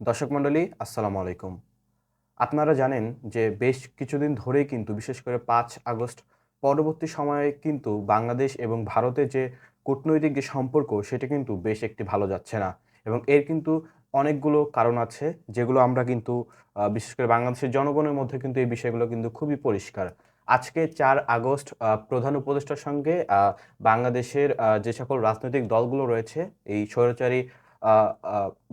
দর্শক মণ্ডলী, আসসালামু আলাইকুম। আপনারা জানেন যে বেশ কিছুদিন ধরেই কিন্তু, বিশেষ করে পাঁচ আগস্ট, পরবর্তী সময়ে কিন্তু বাংলাদেশ এবং ভারতের যে কূটনৈতিক যে সম্পর্ক, সেটা কিন্তু বেশ একটি ভালো যাচ্ছে না। এবং এর কিন্তু অনেকগুলো কারণ আছে, যেগুলো আমরা কিন্তু বিশেষ করে বাংলাদেশের জনগণের মধ্যে কিন্তু এই বিষয়গুলো কিন্তু খুবই পরিষ্কার। আজকে চার আগস্ট প্রধান উপদেষ্টার সঙ্গে বাংলাদেশের যে সকল রাজনৈতিক দলগুলো রয়েছে, এই স্বৈরাচারী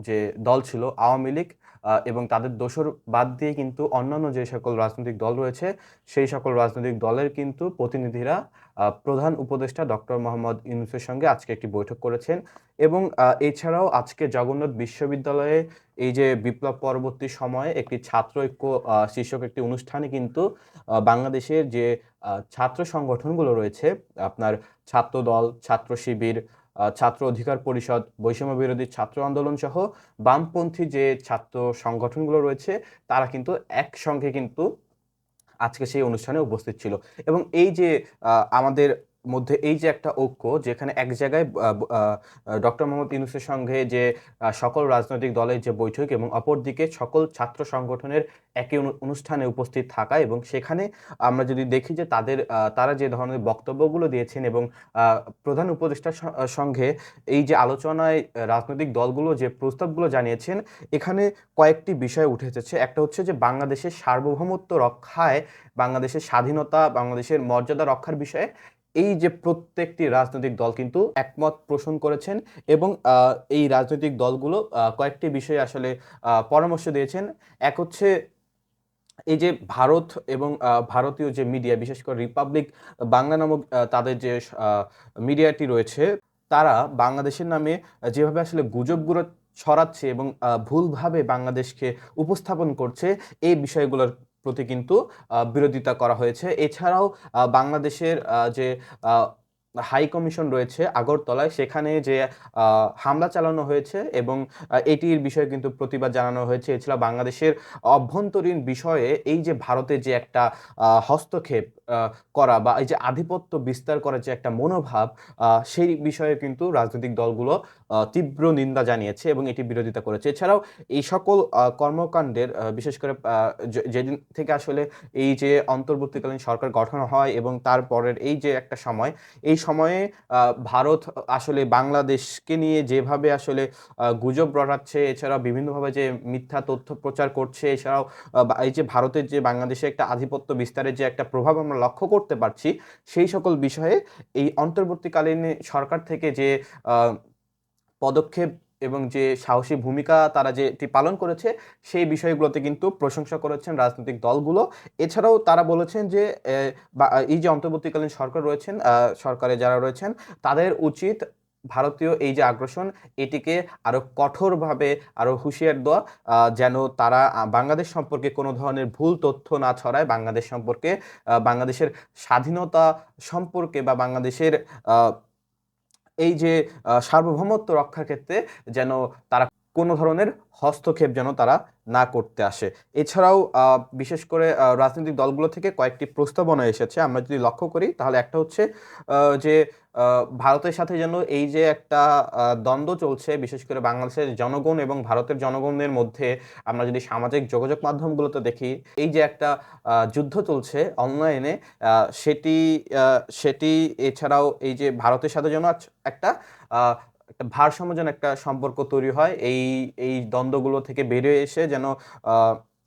যে দল ছিল আওয়ামী লীগ এবং তাদের দোসর বাদ দিয়ে কিন্তু অন্যান্য যে সকল রাজনৈতিক দল রয়েছে, সেই সকল রাজনৈতিক দলের কিন্তু প্রতিনিধিরা প্রধান উপদেষ্টা ডক্টর মোহাম্মদ ইউনুসের সঙ্গে আজকে একটি বৈঠক করেছেন। এবং এছাড়াও আজকে জগন্নাথ বিশ্ববিদ্যালয়ে এই যে বিপ্লব পরবর্তী সময়ে একটি ছাত্র ঐক্য শীর্ষক একটি অনুষ্ঠানে কিন্তু বাংলাদেশের যে ছাত্র সংগঠনগুলো রয়েছে, আপনার ছাত্র দল ছাত্র শিবির ছাত্র অধিকার পরিষদ, বৈষম্য বিরোধী ছাত্র আন্দোলন সহ বামপন্থী যে ছাত্র সংগঠনগুলো রয়েছে, তারা কিন্তু একসঙ্গে কিন্তু আজকে সেই অনুষ্ঠানে উপস্থিত ছিল। এবং এই যে আমাদের মধ্যে এই যে একটা ঐক্য যেখানে এক জায়গায় ডক্টর মোহাম্মদ ইউনুসের সঙ্গে যে সকল রাজনৈতিক দলের যে বৈঠক এবং অপরদিকে সকল ছাত্র সংগঠনের একই অনুষ্ঠানে উপস্থিত থাকা এবং সেখানে আমরা যদি দেখি যে তাদের তারা যে ধরনের বক্তব্যগুলো দিয়েছেন এবং প্রধান উপদেষ্টার সঙ্গে এই যে আলোচনায় রাজনৈতিক দলগুলো যে প্রস্তাবগুলো জানিয়েছেন, এখানে কয়েকটি বিষয় উঠে এসেছে। একটা হচ্ছে যে বাংলাদেশের সার্বভৌমত্ব রক্ষায়, বাংলাদেশের স্বাধীনতা, বাংলাদেশের মর্যাদা রক্ষার বিষয়ে এই যে প্রত্যেকটি রাজনৈতিক দল কিন্তু একমত পোষণ করেছেন এবং এই রাজনৈতিক দলগুলো কয়েকটি বিষয়ে আসলে পরামর্শ দিয়েছেন। এক হচ্ছে এই যে ভারত এবং ভারতীয় যে মিডিয়া, বিশেষ করে রিপাবলিক বাংলা নামক তাদের যে মিডিয়াটি রয়েছে, তারা বাংলাদেশের নামে যেভাবে আসলে গুজবগুলো ছড়াচ্ছে এবং ভুলভাবে বাংলাদেশকে উপস্থাপন করছে, এই বিষয়গুলোর প্রতি কিন্তু বিরোধিতা করা হয়েছে। এছাড়াও বাংলাদেশের যে হাই কমিশন রয়েছে আগরতলায়, সেখানে যে হামলা চালানো হয়েছে এবং এটির বিষয়ে কিন্তু প্রতিবাদ জানানো হয়েছে। এছাড়া বাংলাদেশের অভ্যন্তরীণ বিষয়ে এই যে ভারতের যে একটা হস্তক্ষেপ করা বা এই যে আধিপত্য বিস্তার করার যে একটা মনোভাব সেই বিষয়ে কিন্তু রাজনৈতিক দলগুলো তীব্র নিন্দা জানিয়েছে এবং এটি বিরোধিতা করেছে। এছাড়াও এই সকল কর্মকাণ্ডের বিশেষ করে যেদিন থেকে আসলে এই যে অন্তর্বর্তীকালীন সরকার গঠন হয় এবং তারপরের এই যে একটা সময়, এই সময়ে ভারত আসলে বাংলাদেশকে নিয়ে যেভাবে আসলে গুজব রটাচ্ছে, এছাড়াও বিভিন্নভাবে যে মিথ্যা তথ্য প্রচার করছে, এছাড়াও এই যে ভারতের যে বাংলাদেশে একটা আধিপত্য বিস্তারের যে একটা প্রভাব আমরা লক্ষ্য করতে পারছি, সেই সকল বিষয়ে এই অন্তর্বর্তীকালীন সরকার থেকে যে পদক্ষেপ এবং যে সাহসী ভূমিকা তারা যে এটি পালন করেছে, সেই বিষয়গুলোতে কিন্তু প্রশংসা করেছেন রাজনৈতিক দলগুলো। এছাড়াও তারা বলেছেন যে এই যে অন্তর্বর্তীকালীন সরকার রয়েছেন সরকারে যারা রয়েছেন, তাদের উচিত ভারতীয় এই যে আগ্রাসন, এটিকে আরও কঠোরভাবে আরও হুঁশিয়ার দেওয়া যেন তারা বাংলাদেশ সম্পর্কে কোনো ধরনের ভুল তথ্য না ছড়ায়, বাংলাদেশ সম্পর্কে বাংলাদেশের স্বাধীনতা সম্পর্কে বা বাংলাদেশের এই যে সার্বভৌমত্ব রক্ষার ক্ষেত্রে যেন তারা কোনো ধরনের হস্তক্ষেপ যেন তারা না করতে আসে। এছাড়াও বিশেষ করে রাজনৈতিক দলগুলো থেকে কয়েকটি প্রস্তাবনা এসেছে। আমরা যদি লক্ষ্য করি, তাহলে একটা হচ্ছে যে ভারতের সাথে যেন এই যে একটা দ্বন্দ্ব চলছে, বিশেষ করে বাংলাদেশের জনগণ এবং ভারতের জনগণের মধ্যে আমরা যদি সামাজিক যোগাযোগ মাধ্যমগুলোতে দেখি, এই যে একটা যুদ্ধ চলছে অনলাইনে সেটি সেটি এছাড়াও এই যে ভারতের সাথে যেন একটা ভারসাম্য যেন একটা সম্পর্ক তৈরি হয়। এই এই দ্বন্দ্বগুলো থেকে বেরিয়ে এসে যেন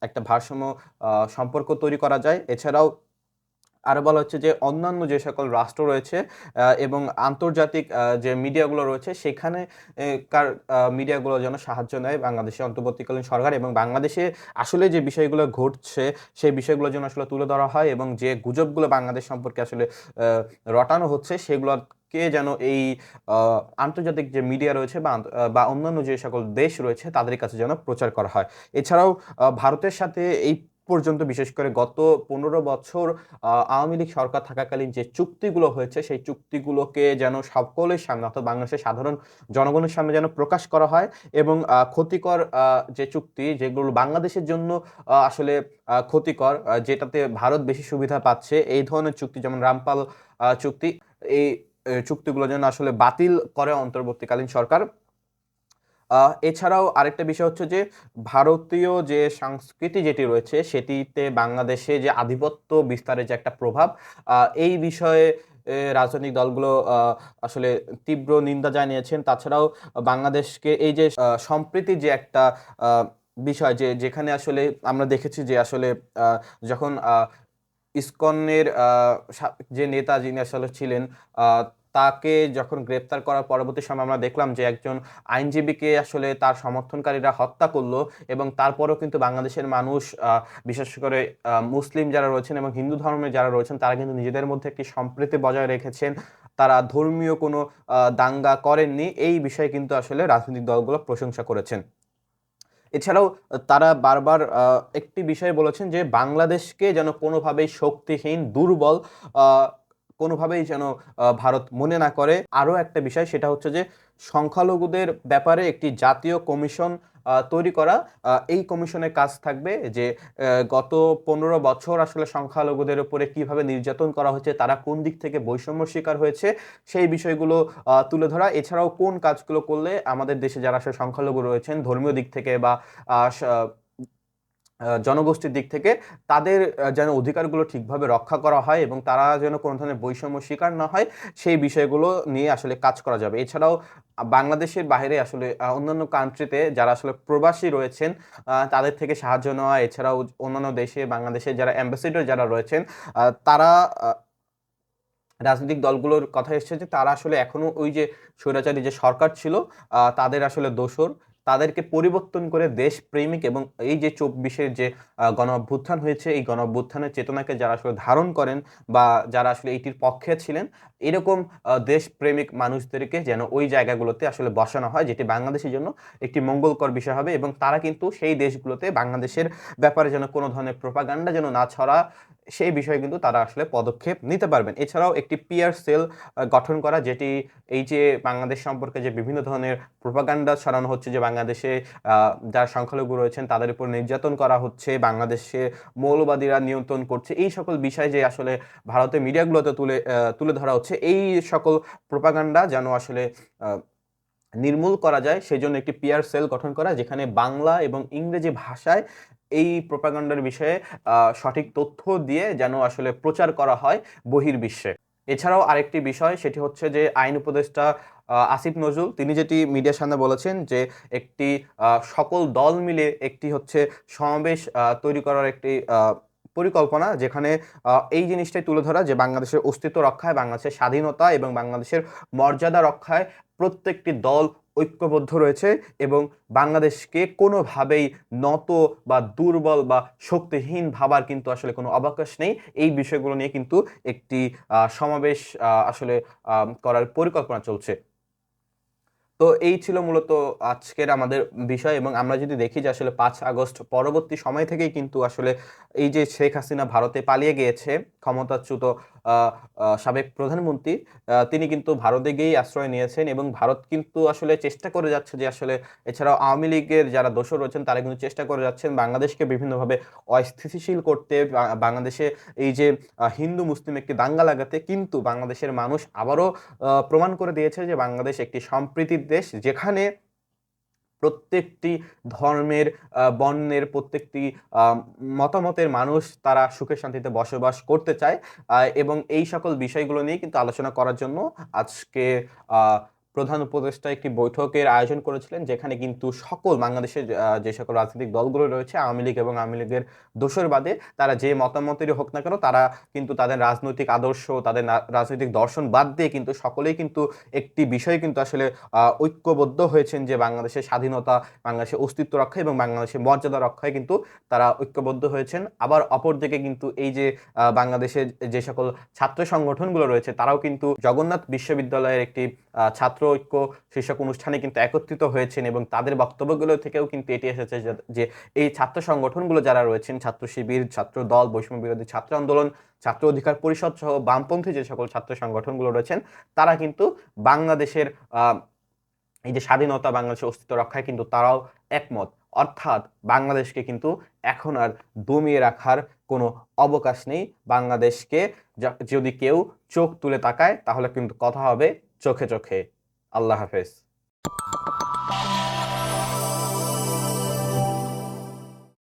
একটা ভারসাম্য সম্পর্ক তৈরি করা যায়। এছাড়াও আরও বলা হচ্ছে যে, অন্যান্য যে সকল রাষ্ট্র রয়েছে এবং আন্তর্জাতিক যে মিডিয়াগুলো রয়েছে, সেখানে কার মিডিয়াগুলো যেন সাহায্য নেয় বাংলাদেশে অন্তর্বর্তীকালীন সরকার এবং বাংলাদেশে আসলে যে বিষয়গুলো ঘটছে, সেই বিষয়গুলো যেন আসলে তুলে ধরা হয় এবং যে গুজবগুলো বাংলাদেশ সম্পর্কে আসলে রটানো হচ্ছে সেগুলোকে যেন এই আন্তর্জাতিক যে মিডিয়া রয়েছে বা অন্যান্য যে সকল দেশ রয়েছে তাদের কাছে যেন প্রচার করা হয়। এছাড়াও ভারতের সাথে এই পর্যন্ত বিশেষ করে গত পনেরো বছর আওয়ামী লীগ সরকার থাকাকালীন যে চুক্তিগুলো হয়েছে সেই চুক্তিগুলোকে যেন সকলের সামনে অর্থাৎ বাংলাদেশের সাধারণ জনগণের সামনে যেন প্রকাশ করা হয় এবং ক্ষতিকর যে চুক্তি যেগুলো বাংলাদেশের জন্য আসলে ক্ষতিকর যেটাতে ভারত বেশি সুবিধা পাচ্ছে, এই ধরনের চুক্তি যেমন রামপাল চুক্তি, এই চুক্তিগুলো যেন আসলে বাতিল করে অন্তর্বর্তীকালীন সরকার। এছাড়াও আরেকটা বিষয় হচ্ছে যে, ভারতীয় যে সংস্কৃতি যেটি রয়েছে, সেটিতে বাংলাদেশে যে আধিপত্য বিস্তারের যে একটা প্রভাব এই বিষয়ে রাজনৈতিক দলগুলো আসলে তীব্র নিন্দা জানিয়েছেন। তাছাড়াও বাংলাদেশকে এই যে সম্প্রীতি যে একটা বিষয় যে, যেখানে আসলে আমরা দেখেছি যে আসলে যখন ইসকনের যে নেতা যিনি আসলে ছিলেন তাকে যখন গ্রেপ্তার করার পরবর্তী সময় আমরা দেখলাম যে একজন আইনজীবীকে আসলে তার সমর্থনকারীরা হত্যা করল এবং তারপরেও কিন্তু বাংলাদেশের মানুষ বিশেষ করে মুসলিম যারা রয়েছেন এবং হিন্দু ধর্মের যারা রয়েছেন, তারা কিন্তু নিজেদের মধ্যে একটি সম্প্রীতি বজায় রেখেছেন। তারা ধর্মীয় কোনো দাঙ্গা করেননি। এই বিষয়ে কিন্তু আসলে রাজনৈতিক দলগুলো প্রশংসা করেছেন। এছাড়াও, তারা বারবার একটি বিষয় বলেছেন যে বাংলাদেশকে যেন কোনোভাবেই শক্তিহীন, দুর্বল কোনোভাবেই যেন ভারত মনে না করে। আরও একটা বিষয়, সেটা হচ্ছে যে সংখ্যালঘুদের ব্যাপারে একটি জাতীয় কমিশন তৈরি করা এই কমিশনের কাজ থাকবে যে গত পনেরো বছর আসলে সংখ্যালঘুদের উপরে কীভাবে নির্যাতন করা হয়েছে তারা কোন দিক থেকে বৈষম্য শিকার হয়েছে, সেই বিষয়গুলো তুলে ধরা। এছাড়াও কোন কাজগুলো করলে আমাদের দেশে যারা সংখ্যালঘু রয়েছেন, ধর্মীয় দিক থেকে বা জনগোষ্ঠীর দিক থেকে তাদের যেন অধিকারগুলো ঠিকভাবে রক্ষা করা হয় এবং তারা যেন কোনো ধরনের বৈষম্য শিকার না হয়, সেই বিষয়গুলো নিয়ে আসলে কাজ করা যাবে। এছাড়াও বাংলাদেশের বাইরে আসলে অন্যান্য কান্ট্রিতে যারা আসলে প্রবাসী রয়েছেন তাদের থেকে সাহায্য নেওয়া, এছাড়াও অন্যান্য দেশে, বাংলাদেশের যারা অ্যাম্বাসেডর যারা রয়েছেন তারা রাজনৈতিক দলগুলোর কথা এসেছে যে তারা আসলে এখনও ওই যে স্বৈরাচারী যে সরকার ছিল তাদের আসলে দোসর তাদেরকে পরিবর্তন করে দেশপ্রেমিক এবং এই যে চব্বিশের যে গণ অভ্যুত্থান হয়েছে, এই গণ অভ্যুত্থানের চেতনাকে যারা আসলে ধারণ করেন বা যারা আসলে এইটির পক্ষে ছিলেন এরকম দেশপ্রেমিক মানুষদেরকে যেন ওই জায়গাগুলোতে আসলে বসানো হয়, যেটি বাংলাদেশের জন্য একটি মঙ্গলকর বিষয় হবে এবং তারা কিন্তু সেই দেশগুলোতে বাংলাদেশের ব্যাপারে যেন কোনো ধরনের প্রোপাগান্ডা যেন না ছড়া, সেই বিষয়ে কিন্তু তারা আসলে পদক্ষেপ নিতে পারবেন। এছাড়াও একটি পিয়ার সেল গঠন করা, যেটি এই যে বাংলাদেশ সম্পর্কে যে বিভিন্ন ধরনের প্রোপাগান্ডা ছড়ানো হচ্ছে, যে বাংলাদেশে যারা সংখ্যালঘু রয়েছেন, তাদের উপর নির্যাতন করা হচ্ছে, বাংলাদেশে মৌলবাদীরা নিয়ন্ত্রণ করছে, এই সকল বিষয় যে আসলে ভারতের মিডিয়াগুলোতে তুলে তুলে ধরা হচ্ছে এই সকল প্রোপাগান্ডা যেন আসলে নির্মূল করা যায়। সেই জন্য একটি পিয়ার সেল গঠন করা, যেখানে বাংলা এবং ইংরেজি ভাষায় এই প্রোপাগান্ডার বিষয়ে সঠিক তথ্য দিয়ে যেন আসলে প্রচার করা হয় বহির্বিশ্বে। এছাড়াও আরেকটি বিষয়, সেটি হচ্ছে যে আইন উপদেষ্টা আসিফ নজরুল, তিনি যেটি মিডিয়ার সামনে বলেছেন যে একটি সকল দল মিলে একটি হচ্ছে সমাবেশ তৈরি করার একটি পরিকল্পনা যেখানে এই জিনিসটাই তুলে ধরা যে বাংলাদেশের অস্তিত্ব রক্ষায়, বাংলাদেশের স্বাধীনতা এবং বাংলাদেশের মর্যাদা রক্ষায় প্রত্যেকটি দল ঐক্যবদ্ধ রয়েছে এবং বাংলাদেশকে কোনোভাবেই নত বা দুর্বল বা শক্তিহীন ভাবার কিন্তু আসলে কোনো অবকাশ নেই। এই বিষয়গুলো নিয়ে কিন্তু একটি সমাবেশ আসলে করার পরিকল্পনা চলছে। তো এই ছিল মূলত আজকের আমাদের বিষয় এবং আমরা যদি দেখি যে আসলে পাঁচ আগস্ট পরবর্তী সময় থেকেই কিন্তু আসলে এই যে শেখ হাসিনা ভারতে পালিয়ে গিয়েছে ক্ষমতাচ্যুত সাবেক প্রধানমন্ত্রী তিনি কিন্তু ভারতে গিয়েই আশ্রয় নিয়েছেন এবং ভারত কিন্তু আসলে চেষ্টা করে যাচ্ছে যে আসলে এছাড়াও আওয়ামী লীগের যারা দোষর রয়েছেন তারা কিন্তু চেষ্টা করে যাচ্ছেন বাংলাদেশকে বিভিন্নভাবে অস্থিতিশীল করতে বাংলাদেশে এই যে হিন্দু মুসলিম একটি দাঙ্গা লাগাতে কিন্তু বাংলাদেশের মানুষ আবারও প্রমাণ করে দিয়েছে যে বাংলাদেশ একটি সম্প্রীতির দেশ যেখানে প্রত্যেকটি ধর্মের বর্ণের প্রত্যেকটি মতামতের মানুষ তারা সুখে শান্তিতে বসবাস করতে চায়। এবং এই সকল বিষয়গুলো নিয়ে কিন্তু আলোচনা করার জন্য আজকে প্রধান উপদেষ্টা একটি বৈঠকের আয়োজন করেছিলেন, যেখানে কিন্তু সকল বাংলাদেশের যে সকল রাজনৈতিক দলগুলো রয়েছে, আওয়ামী লীগ এবং আওয়ামী লীগের দোষর বাদে তারা যে মতামতেরই হোক না কেন, তারা কিন্তু তাদের রাজনৈতিক আদর্শ, তাদের রাজনৈতিক দর্শন বাদ দিয়ে কিন্তু সকলেই কিন্তু একটি বিষয় কিন্তু আসলে ঐক্যবদ্ধ হয়েছেন যে বাংলাদেশের স্বাধীনতা, বাংলাদেশের অস্তিত্ব রক্ষা এবং বাংলাদেশের মর্যাদা রক্ষায় কিন্তু তারা ঐক্যবদ্ধ হয়েছেন। আবার অপরদিকে কিন্তু এই যে বাংলাদেশের যে সকল ছাত্র সংগঠনগুলো রয়েছে, তারাও কিন্তু জগন্নাথ বিশ্ববিদ্যালয়ের একটি ছাত্র ঐক্য, শীর্ষক অনুষ্ঠানে কিন্তু একত্রিত হয়েছেন এবং তাদের বক্তব্যগুলো থেকেও কিন্তু এটি এসেছে যে- এই ছাত্র সংগঠনগুলো যারা রয়েছেন, ছাত্র শিবির, ছাত্র দল, বৈষম্য বিরোধী ছাত্র আন্দোলন, ছাত্র অধিকার পরিষদ সহ বামপন্থী যে সকল ছাত্র সংগঠনগুলো রয়েছেন, তারা কিন্তু বাংলাদেশের এই যে স্বাধীনতা বাংলাদেশের অস্তিত্ব রক্ষায় কিন্তু তারাও একমত। অর্থাৎ বাংলাদেশকে কিন্তু এখন আর দমিয়ে রাখার কোনো অবকাশ নেই। বাংলাদেশকে যদি কেউ চোখ তুলে তাকায় তাহলে কিন্তু কথা হবে চোখে চোখে। আল্লাহ হাফেজ।